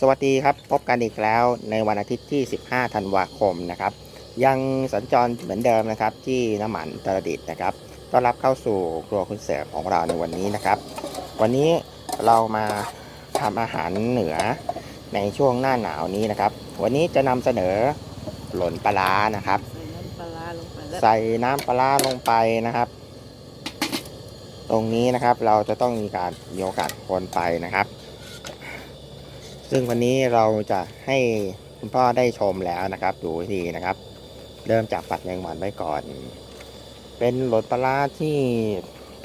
สวัสดีครับ พบกันอีกแล้วในวันอาทิตย์ที่ 15 ธันวาคมนะครับ ยังสัญจรเหมือนเดิมนะครับ ที่น้ำมันตรดิตนะครับ ต้อนรับเข้าสู่ครัวคุณเสริมของเราในวันนี้นะครับ วันนี้เรามาทำอาหารเหนือในช่วงหน้าหนาวนี้นะครับ วันนี้จะนำเสนอหล่นปลาร้านะครับ ใส่น้ำปลาร้าลงไปแล้วใส่น้ำปลาร้าลงไปนะครับ ตรงนี้นะครับเราจะต้องมีการมีโอกาสคนไปนะครับ ซึ่งวันนี้เราจะให้คุณพ่อได้ชมแล้วนะครับ ดูวิธีนะครับ เริ่มจากปัดแมงวันไว้ก่อน เป็นรสปลาร้าที่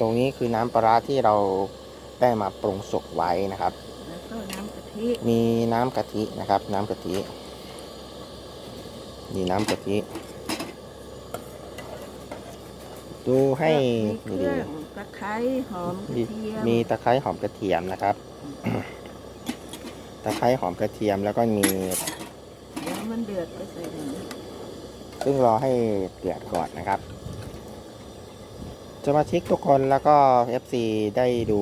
ตรงนี้คือน้ำปลาร้าที่เราได้มาปรุงสุกไว้นะครับ แล้วก็น้ำกะทิมีน้ำกะทินะครับ น้ำกะทิมีน้ำกะทิดูให้มีเคดีรื่องตะไคร้หอมกระมีเทียมมีตะไคร้หอมกระเทียมนะครับ ตะไคร้หอมกระเทียมแล้วก็มี เดี๋ยวมันเดือดก็ใส่หมูซึ่งรอให้เดือดก่อนนะครับสมาชิกทุกคนแล้วก็ FC ได้ดู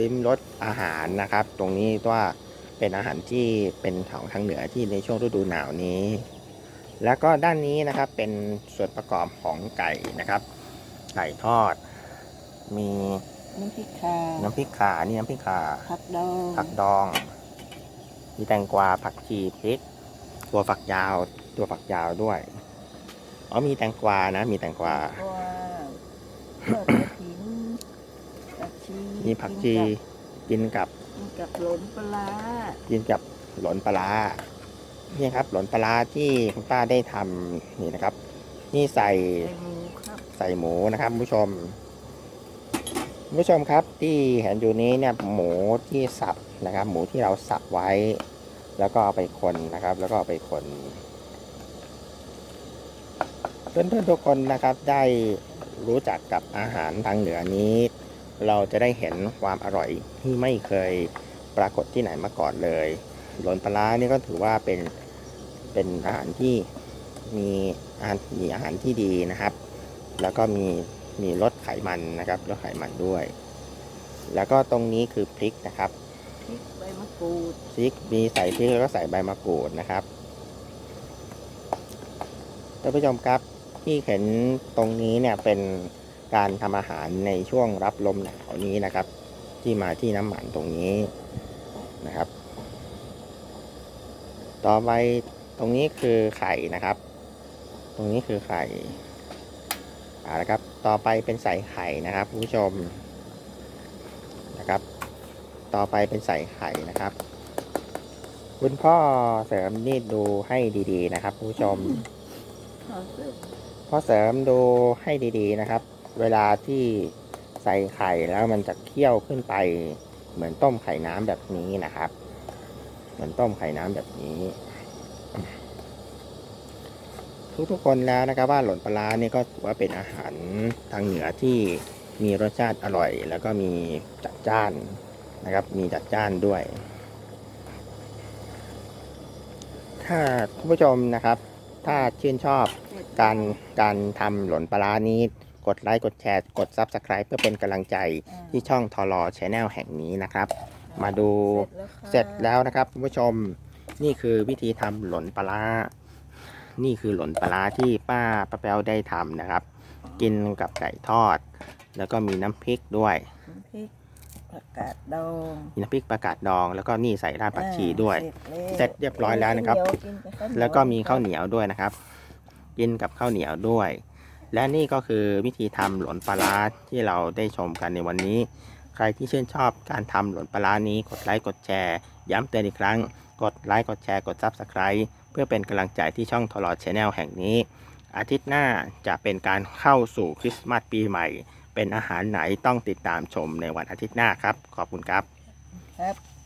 ลิ้มรสอาหารนะครับ ตรงนี้ว่าเป็นอาหารที่เป็นของทางเหนือที่ในช่วงฤดูหนาวนี้ แล้วก็ด้านนี้นะครับเป็นส่วนประกอบของไก่นะครับ ไก่ทอด มีน้ำพริกคาน้ำพริกข่านี่น้ำพริกข่าผักดองผักดอง มีแตงกวาผักชีพริก ตัวฝักยาว ตัวฝักยาวด้วย อ๋อมีแตงกวานะ มีแตงกวาตัวทอดกระถินผักชีมีผักชีกินกับ กินกับหลนปลาร้ากินกับหลนปลาร้านี่ครับ หลนปลาร้าที่คุณป้าได้ทำนี่นะครับ นี่ใส่ใส่หมูครับ ใส่หมูนะครับคุณผู้ชม คุณผู้ชมครับที่เห็นอยู่นี้เนี่ยหมูที่สับนะครับ หมูที่เราสับไว้ แล้วก็เอาไปคนนะครับ แล้วก็เอาไปคนเพื่อนๆทุกคนนะครับได้รู้จักกับอาหารทางเหนือนี้ เราจะได้เห็นความอร่อยที่ไม่เคยปรากฏที่ไหนมาก่อนเลย หลนปลาร้านี่ก็ถือว่าเป็นเป็นอาหารที่มีอาหารมีอาหารที่ดีนะครับ แล้วก็มี มีลดไขมันนะครับลดไขมันด้วย แล้วก็ตรงนี้คือพริกนะครับพริกใบมะกรูดพริกมีใส่พริกแล้วก็ใส่ใบมะกรูดนะครับท่านผู้ชมครับที่เห็นตรงนี้เนี่ยเป็นการทำอาหารในช่วงรับลมหนาวนี้นะครับ ที่มาที่น้ำมันตรงนี้นะครับ ต่อไปตรงนี้คือไข่นะครับ ตรงนี้คือไข่ เอาละครับ ต่อไปเป็นใส่ไข่นะครับคุณผู้ชมนะครับ ต่อไปเป็นใส่ไข่นะครับ คุณพ่อเสริมนี่ดูให้ดีๆนะครับคุณผู้ชมขอซื้อพ่อเสริมดูให้ดีๆนะครับ เวลาที่ใส่ไข่แล้วมันจะเคี่ยวขึ้นไป เหมือนต้มไข่น้ำแบบนี้นะครับ เหมือนต้มไข่น้ำแบบนี้ ทุกๆ คนแล้วนะครับว่าหล่นปลาร้านี่ก็ถือว่าเป็นอาหารทางเหนือที่มีรสชาติอร่อย แล้วก็มีจัดจ้านนะครับ มีจัดจ้านด้วย ถ้าคุณผู้ชมนะครับ ถ้าชื่นชอบเสร็จการการทำหล่นปลาร้านี้กดไลค์กดแชร์กด Subscribe เพื่อเป็นกำลังใจอ่าที่ช่องทอรอชแนลแห่งนี้นะครับ มาดูเสร็จแล้วค่ะเสร็จแล้วนะครับคุณผู้ชมนี่คือวิธีทำหล่นปลาร้า นี่คือหล่นปลาร้าที่ป้าป้าแป้วได้ทำนะครับ กินกับไก่ทอด แล้วก็มีน้ำพริกด้วย น้ำพริกผักกาดดองมีน้ำพริกประกาศดอง แล้วก็นี่ใส่รากผักชีด้วยอ่าเสร็จเรียบร้อยแล้วนะครับเดี๋ยกินบข้าวเหนียแล้วก็มีข้าวเหนียวด้วยนะครับ กินกับข้าวเหนียวด้วย และนี่ก็คือวิธีทำหลนปลาร้าที่เราได้ชมกันในวันนี้ ใครที่ชื่นชอบการทำหลนปลาร้านี้กดไลค์กดแชร์ ย้ำเตือนอีกครั้ง กดไลค์กดแชร์กด Subscribe เพื่อเป็นกำลังใจที่ช่องทลอดชแนลแห่งนี้ อาทิตย์หน้าจะเป็นการเข้าสู่คริสต์มาสปีใหม่ เป็นอาหารไหนต้องติดตามชมในวันอาทิตย์หน้าครับ ขอบคุณครับ ครับ